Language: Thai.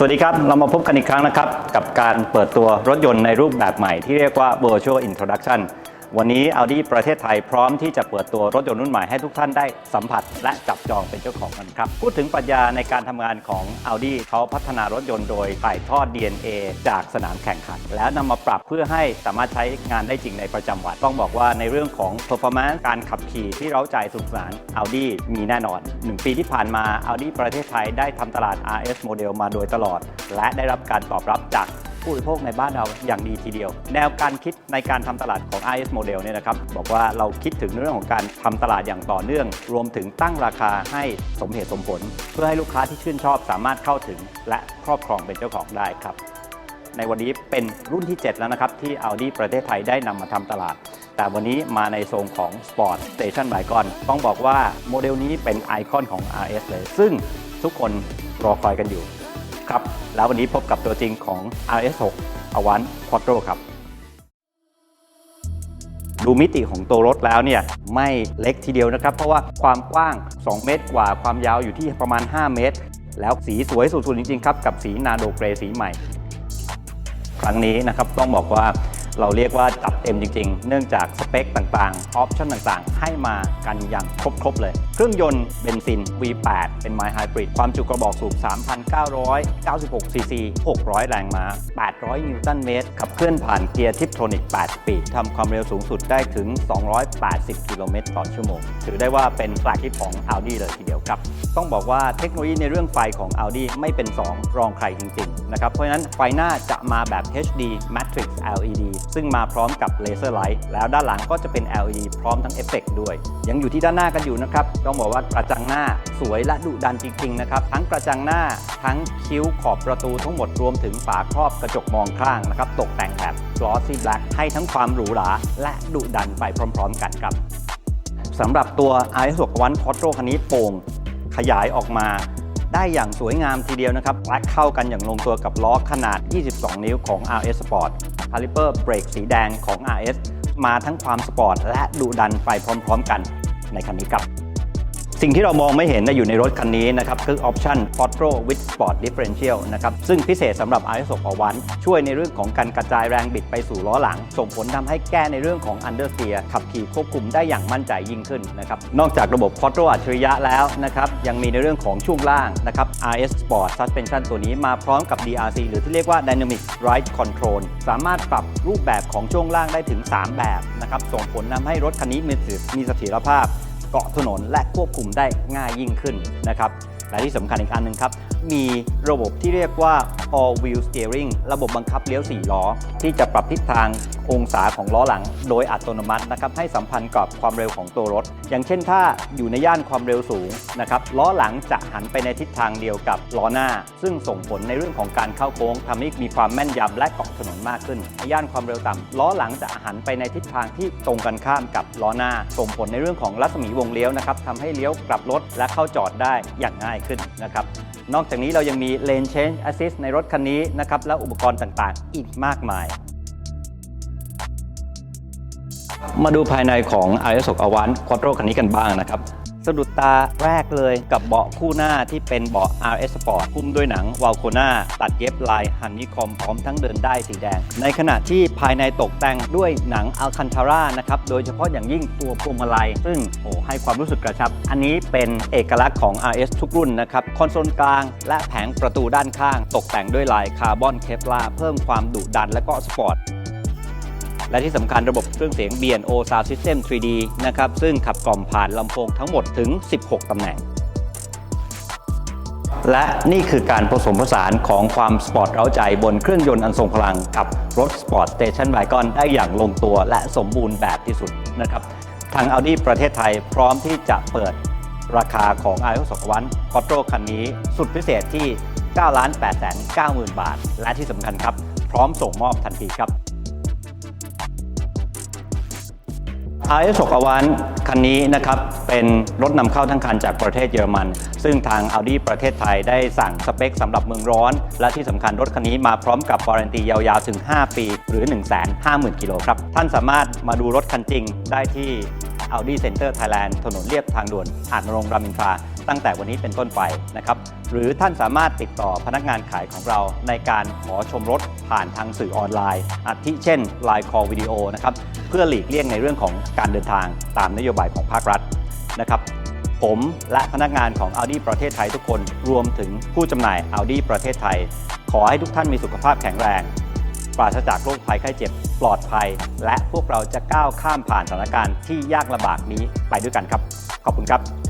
สวัสดีครับ เรามาพบกันอีกครั้งนะครับ กับการเปิดตัวรถยนต์ในรูปแบบใหม่ที่เรียกว่า virtual introduction วันนี้ Audi ประเทศไทยพร้อมที่จะเปิดตัวรถยนต์รุ่นใหม่ให้ทุกท่านได้สัมผัส และจับจองเป็นเจ้าของกันครับ พูดถึงปรัชญาในการทำงานของ Audi เขาพัฒนารถยนต์โดยถ่ายทอด DNA จากสนามแข่งขัน แล้วนำมาปรับเพื่อให้สามารถใช้งานได้จริงในประจำวัน ต้องบอกว่าในเรื่องของ performance การขับขี่ที่เร้าใจสนุกสนาน Audi มีแน่นอน 1 ปีที่ผ่านมา Audi ประเทศไทยได้ทำตลาด RS โมเดลมาโดยตลอด และได้รับการตอบรับจาก ผู้บริโภคในบ้านเราอย่างดีทีเดียว แนวการคิดในการทำตลาดของ RS โมเดลเนี่ยนะครับบอกว่าเราคิดถึงเรื่องของการทำตลาดอย่างต่อเนื่อง รวมถึงตั้งราคาให้สมเหตุสมผล เพื่อให้ลูกค้าที่ชื่นชอบสามารถเข้าถึง และครอบครองเป็นเจ้าของได้ครับ ในวันนี้เป็นรุ่นที่ 7 แล้วนะครับที่ Audi ประเทศไทยได้นำมาทำตลาดแต่วันนี้มาในทรงของ Sport Station b y g o n ต้องบอกว่าโมเดลนี้เป็นไอคอนของ RS เลย ซึ่งทุกคนรอคอยกันอยู่ ครับ แล้ววันนี้พบกับตัวจริงของ RS6 Avant Quattro ครับ ดูมิติของตัวรถแล้วเนี่ยไม่เล็กทีเดียวนะครับ เพราะว่าความกว้าง 2 เมตรกว่าความยาวอยู่ที่ประมาณ 5 เมตร แล้วสีสวยสุดๆจริงๆครับ กับสีนาโดเกรสีใหม่ ครั้งนี้นะครับต้องบอกว่า เราเรียกว่าจัดเต็มจริง ๆ เนื่องจากสเปคต่างๆ ออปชั่นต่างๆ ให้มากันอย่างครบ ๆ เลย เครื่องยนต์เบนซิน V8 เป็น My Hybrid ความจุกระบอกสูบ 3,996 ซีซี 600 แรงม้า 800 นิวตันเมตร ขับเคลื่อนผ่านเกียร์ทิปโทนิก8สปีดทำความเร็วสูงสุดได้ถึง 280 กิโลเมตรต่อชั่วโมง ถือได้ว่าเป็นแฟลกชิพของ Audi เลยทีเดียวครับ ต้องบอกว่าเทคโนโลยีในเรื่องไฟของ Audi ไม่เป็น 2 รองใครจริงๆนะครับเพราะฉะนั้นไฟหน้าจะมาแบบ HD Matrix LED ซึ่งมาพร้อมกับเลเซอร์ไลท์แล้วด้านหลังก็จะเป็น LED พร้อมทั้งเอฟเฟกต์ด้วย ยังอยู่ที่ด้านหน้ากันอยู่นะครับต้องบอกว่ากระจังหน้าสวยและดุดันจริงๆนะครับทั้งกระจังหน้าทั้งคิ้วขอบประตูทั้งหมดรวมถึงฝาครอบกระจกมองข้างนะครับตกแต่งแบบ glossy black ให้ทั้งความหรูหราและดุดันไปพร้อม ๆ กันครับสำหรับตัว RS 6 One Quattro คันนี้โป่ง ขยายออกมาได้อย่างสวยงามทีเดียวนะครับและเข้ากันอย่างลงตัวกับล้อขนาด 22 นิ้วของ RS Sport คาลิเปอร์เบรกสีแดงของ RS มาทั้งความสปอร์ตและดุดันไปพร้อม ๆ กันในคันนี้ครับ สิ่งที่เรามองไม่เห็นนะอยู่ในรถคันนี้นะครับคือออปชั่น Quattro with Sport Differential นะครับซึ่งพิเศษสำหรับ RS 6 1ช่วยในเรื่องของการกระจายแรงบิดไปสู่ล้อหลัง ส่งผลทำให้แก้ในเรื่องของ Understeer ขับขี่ควบคุมได้อย่างมั่นใจยิ่งขึ้นนะครับนอกจากระบบ Quattro อัจฉริยะแล้วนะครับยังมีในเรื่องของช่วงล่างนะครับ RS Sport Suspension ตัวนี้มาพร้อมกับ DRC หรือที่เรียกว่า Dynamic Ride Control สามารถปรับรูปแบบของช่วงล่างได้ถึง 3 แบบนะครับส่งผลทำให้รถคันนี้มีมีเสถียรภาพ เกาะถนนและควบคุมได้ง่ายยิ่งขึ้นนะครับและที่สำคัญอีกอันหนึ่งครับ มีระบบที่เรียกว่า all wheel steering ระบบบังคับเลี้ยว 4 ล้อ ที่จะปรับทิศทาง องศาของล้อหลังโดยอัตโนมัตินะครับให้สัมพันธ์กับความเร็วของตัวรถ อย่างเช่นถ้าอยู่ในย่านความเร็วสูงนะครับล้อหลังจะหันไปในทิศทางเดียวกับล้อหน้า ซึ่งส่งผลในเรื่องของการเข้าโค้งทำให้มีความแม่นยำและเกาะถนนมากขึ้นในย่านความเร็วต่ำล้อหลังจะหันไปในทิศทางที่ตรงกันข้ามกับล้อหน้า ส่งผลในเรื่องของรัศมีวงเลี้ยวนะครับทำให้เลี้ยวกลับรถและเข้าจอดได้อย่างง่ายขึ้นนะครับนอกจากนี้เรายังมี Lane Change Assist ในรถคันนี้นะครับและอุปกรณ์ต่างๆ อีกมากมาย มาดูภายในของ RS 6 a v a n t Quattro คันนี้กันบ้างนะครับสะดุดตาแรกเลยกับเบาะคู่หน้าที่เป็นเบาะ RS Sport หุ้มด้วยหนังวาลโคนาตัดเย็บลายฮันนี่คอมพร้อมทั้งเดินได้สีแดง ในขณะที่ภายในตกแต่งด้วยหนังอัลคันทาร่านะครับ โดยเฉพาะอย่างยิ่งตัวพวงมาลัย ซึ่งโอ้ให้ความรู้สึกกระชับ อันนี้เป็นเอกลักษณ์ของ RS ทุกรุ่นนะครับ คอนโซลกลางและแผงประตูด้านข้าง ตกแต่งด้วยลายคาร์บอนเคปลาเพิ่มความดุดันและก็สปอร์ต และที่สำคัญระบบเครื่องเสียง B&O Sound System 3D นะครับซึ่งขับกล่อมผ่านลำโพงทั้งหมดถึง 16 ตำแหน่งและนี่คือการผสมผสานของความสปอร์ตเร้าใจบนเครื่องยนต์อันทรงพลังกับรถสปอร์ตสเตชันไบกอนได้อย่างลงตัวและสมบูรณ์แบบที่สุดนะครับ ทาง Audi ประเทศไทยพร้อมที่จะเปิดราคาของ i อ2วันคอ t โ o คันนี้สุดพิเศษที่ 9 8 9 0 0 0 0 บาท และที่สำคัญครับ พร้อมส่งมอบทันทีครับ RS 6 a v a n คันนี้นะครับเป็นรถนำเข้าทั้งคันจากประเทศเยอรมัน ซึ่งทาง Audi ประเทศไทยได้สั่งสเปคสำหรับเมืองร้อน และที่สำคัญรถคันนี้มาพร้อมกับวารันตียาวๆ ถึง 5 ปี หรือ 150,000 กิโลครับ ท่านสามารถมาดูรถคันจริงได้ที่ Audi Center Thailand ถนนเลียบทางด่วนอาจนรงรามินทราตั้งแต่วันนี้เป็นต้นไปนะครับ หรือท่านสามารถติดต่อพนักงานขายของเราในการขอชมรถผ่านทางสื่อออนไลน์ อาทิเช่น Line Call Video นะครับเพื่อหลีกเลี่ยงในเรื่องของการเดินทางตามนโยบายของภาครัฐนะครับผมและพนักงานของ Audi ประเทศไทยทุกคนรวมถึงผู้จำหน่าย Audi ประเทศไทย ขอให้ทุกท่านมีสุขภาพแข็งแรง ปราศจากโรคภัยไข้เจ็บปลอดภัย และพวกเราจะก้าวข้ามผ่านสถานการณ์ที่ยากลำบากนี้ไปด้วยกันครับ ขอบคุณครับ